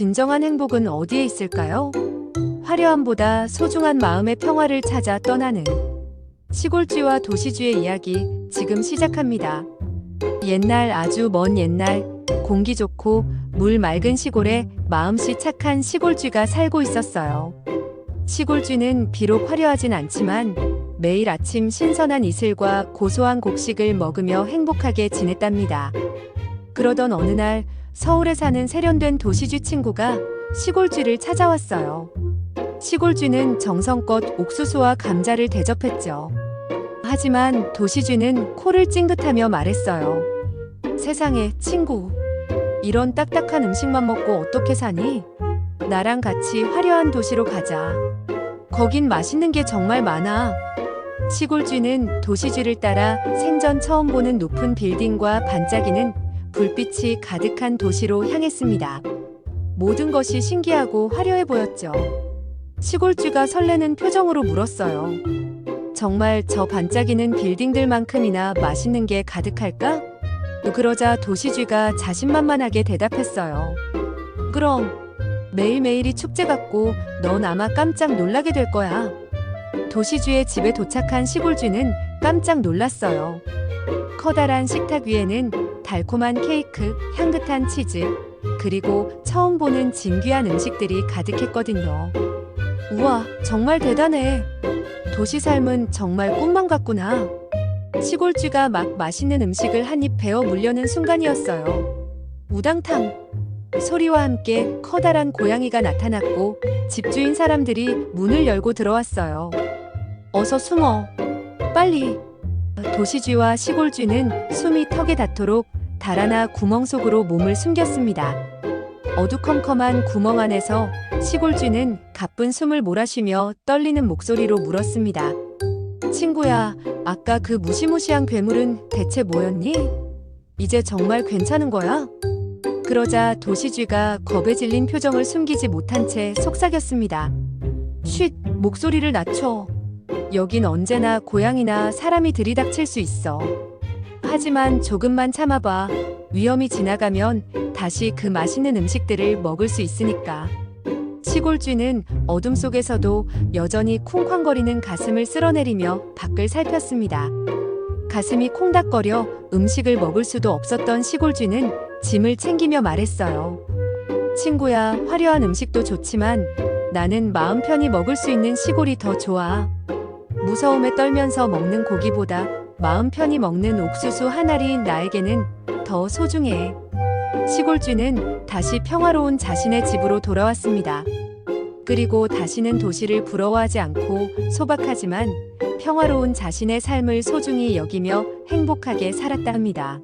진정한 행복은 어디에 있을까요? 화려함보다 소중한 마음의 평화를 찾아 떠나는 시골쥐와 도시쥐의 이야기 지금 시작합니다. 옛날 아주 먼 옛날 공기 좋고 물 맑은 시골에 마음씨 착한 시골쥐가 살고 있었어요. 시골쥐는 비록 화려하진 않지만 매일 아침 신선한 이슬과 고소한 곡식을 먹으며 행복하게 지냈답니다. 그러던 어느 날 서울에 사는 세련된 도시쥐 친구가 시골쥐를 찾아왔어요. 시골쥐는 정성껏 옥수수와 감자를 대접했죠. 하지만 도시쥐는 코를 찡긋하며 말했어요. 세상에 친구, 이런 딱딱한 음식만 먹고 어떻게 사니? 나랑 같이 화려한 도시로 가자. 거긴 맛있는 게 정말 많아. 시골쥐는 도시쥐를 따라 생전 처음 보는 높은 빌딩과 반짝이는 불빛이 가득한 도시로 향했습니다. 모든 것이 신기하고 화려해 보였죠. 시골쥐가 설레는 표정으로 물었어요. 정말 저 반짝이는 빌딩들만큼이나 맛있는 게 가득할까? 그러자 도시쥐가 자신만만하게 대답했어요. 그럼 매일매일이 축제 같고 넌 아마 깜짝 놀라게 될 거야. 도시쥐의 집에 도착한 시골쥐는 깜짝 놀랐어요. 커다란 식탁 위에는 달콤한 케이크, 향긋한 치즈, 그리고 처음 보는 진귀한 음식들이 가득했거든요. 우와, 정말 대단해. 도시 삶은 정말 꿈만 같구나. 시골쥐가 막 맛있는 음식을 한 입 베어 물려는 순간이었어요. 우당탕! 소리와 함께 커다란 고양이가 나타났고 집주인 사람들이 문을 열고 들어왔어요. 어서 숨어. 빨리. 도시쥐와 시골쥐는 숨이 턱에 닿도록 달아나 구멍 속으로 몸을 숨겼습니다. 어두컴컴한 구멍 안에서 시골쥐는 가쁜 숨을 몰아쉬며 떨리는 목소리로 물었습니다. 친구야, 아까 그 무시무시한 괴물은 대체 뭐였니? 이제 정말 괜찮은 거야? 그러자 도시쥐가 겁에 질린 표정을 숨기지 못한 채 속삭였습니다. 쉿, 목소리를 낮춰. 여긴 언제나 고양이나 사람이 들이닥칠 수 있어. 하지만 조금만 참아봐. 위험이 지나가면 다시 그 맛있는 음식들을 먹을 수 있으니까. 시골쥐는 어둠 속에서도 여전히 쿵쾅거리는 가슴을 쓸어내리며 밖을 살폈습니다. 가슴이 콩닥거려 음식을 먹을 수도 없었던 시골쥐는 짐을 챙기며 말했어요. 친구야, 화려한 음식도 좋지만 나는 마음 편히 먹을 수 있는 시골이 더 좋아. 무서움에 떨면서 먹는 고기보다 마음 편히 먹는 옥수수 한 알이 나에게는 더 소중해. 시골쥐는 다시 평화로운 자신의 집으로 돌아왔습니다. 그리고 다시는 도시를 부러워하지 않고 소박하지만 평화로운 자신의 삶을 소중히 여기며 행복하게 살았다 합니다.